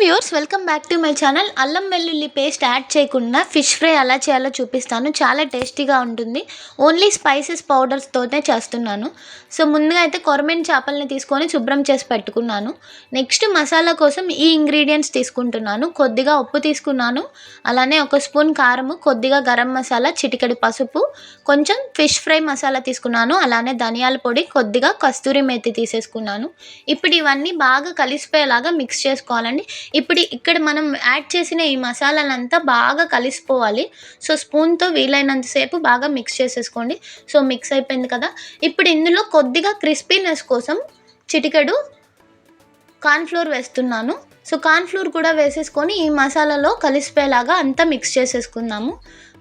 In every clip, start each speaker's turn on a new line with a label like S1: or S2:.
S1: Viewers welcome back to my channel అల్లం వెల్లుల్లి paste add చేయకుండా ఫిష్ ఫ్రై ఎలా చేయాలో చూపిస్తాను. చాలా టేస్టీగా ఉంటుంది. ఓన్లీ స్పైసెస్ పౌడర్స్తోనే చేస్తున్నాను. సో ముందుగా అయితే కొరమేన్ చేపల్ని తీసుకొని శుభ్రం చేసి పెట్టుకున్నాను. నెక్స్ట్ మసాలా కోసం ఈ ఇంగ్రీడియంట్స్ తీసుకుంటున్నాను. కొద్దిగా ఉప్పు తీసుకున్నాను. అలానే ఒక స్పూన్ కారము కొద్దిగా గరం మసాలా చిటికెడు పసుపు కొంచెం ఫిష్ ఫ్రై మసాలా తీసుకున్నాను. అలానే ధనియాల పొడి కొద్దిగా కస్తూరి మేతి తీసేసుకున్నాను. ఇప్పుడు ఇవన్నీ బాగా కలిసిపోయేలాగా మిక్స్ చేసుకోవాలండి. ఇప్పుడు ఇక్కడ మనం యాడ్ చేసిన ఈ మసాలాలంతా బాగా కలిసిపోవాలి. సో స్పూన్తో వీలైనంతసేపు బాగా మిక్స్ చేసేసుకోండి. సో మిక్స్ అయిపోయింది కదా. ఇప్పుడు ఇందులో కొద్దిగా క్రిస్పీనెస్ కోసం చిటికెడు కార్న్ఫ్లోర్ వేస్తున్నాను. సో కార్న్ఫ్లోర్ కూడా వేసేసుకొని ఈ మసాలాలో కలిసిపోయేలాగా అంతా మిక్స్ చేసేసుకుందాము.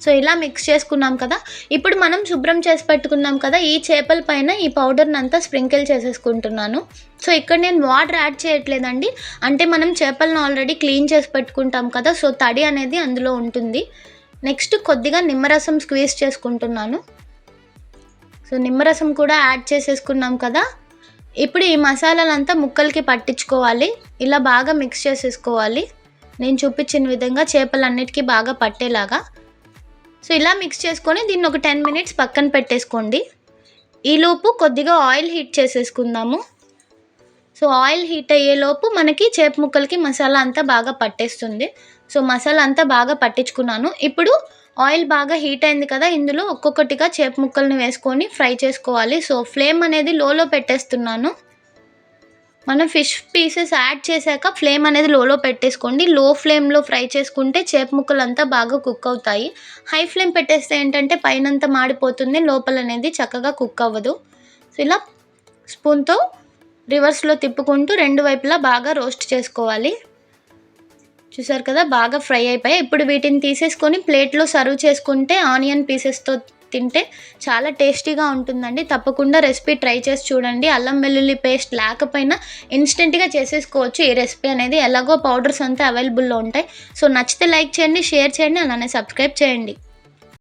S1: సో ఇలా మిక్స్ చేసుకున్నాం కదా. ఇప్పుడు మనం శుభ్రం చేసి పెట్టుకున్నాం కదా ఈ చేపల పైన ఈ పౌడర్ని అంతా స్ప్రింకిల్ చేసేసుకుంటున్నాను. సో ఇక్కడ నేను వాటర్ యాడ్ చేయట్లేదండి. అంటే మనం చేపలను ఆల్రెడీ క్లీన్ చేసి పెట్టుకుంటాం కదా సో తడి అనేది అందులో ఉంటుంది. నెక్స్ట్ కొద్దిగా నిమ్మరసం స్క్వీజ్ చేసుకుంటున్నాను. సో నిమ్మరసం కూడా యాడ్ చేసేసుకున్నాం కదా. ఇప్పుడు ఈ మసాలాలంతా ముక్కలకి పట్టించుకోవాలి. ఇలా బాగా మిక్స్ చేసేసుకోవాలి. నేను చూపించిన విధంగా చేపలన్నిటికీ బాగా పట్టేలాగా. సో ఇలా మిక్స్ చేసుకొని దీన్ని ఒక టెన్ మినిట్స్ పక్కన పెట్టేసుకోండి. ఈలోపు కొద్దిగా ఆయిల్ హీట్ చేసేసుకుందాము. సో ఆయిల్ హీట్ అయ్యేలోపు మనకి చేప ముక్కలకి మసాలా అంతా బాగా పట్టేస్తుంది. సో మసాలా అంతా బాగా పట్టించుకున్నాను. ఇప్పుడు ఆయిల్ బాగా హీట్ అయింది కదా ఇందులో ఒక్కొక్కటిగా చేప ముక్కల్ని వేసుకొని ఫ్రై చేసుకోవాలి. సో ఫ్లేమ్ అనేది లోలో పెట్టేస్తున్నాను. మనం ఫిష్ పీసెస్ యాడ్ చేశాక ఫ్లేమ్ అనేది లోలో పెట్టేసుకోండి. లో ఫ్లేమ్లో ఫ్రై చేసుకుంటే చేప ముక్కలు అంతా బాగా కుక్ అవుతాయి. హై ఫ్లేమ్ పెట్టేస్తే ఏంటంటే పైనంతా మాడిపోతుంది లోపల అనేది చక్కగా కుక్ అవ్వదు. సో ఇలా స్పూన్తో రివర్స్లో తిప్పుకుంటూ రెండు వైపులా బాగా రోస్ట్ చేసుకోవాలి. చూసారు కదా బాగా ఫ్రై అయిపోయాయి ఇప్పుడు వీటిని తీసేసుకొని ప్లేట్లో సర్వ్ చేసుకుంటే ఆనియన్ పీసెస్తో తింటే చాలా టేస్టీగా ఉంటుందండి. తప్పకుండా రెసిపీ ట్రై చేసి చూడండి. అల్లం వెల్లుల్లి పేస్ట్ లేకపోయినా ఇన్స్టెంట్గా చేసేసుకోవచ్చు. ఈ రెసిపీ అనేది ఎలాగో పౌడర్స్ అంతా అవైలబుల్లో ఉంటాయి. సో నచ్చితే లైక్ చేయండి షేర్ చేయండి అలానే సబ్స్క్రైబ్ చేయండి.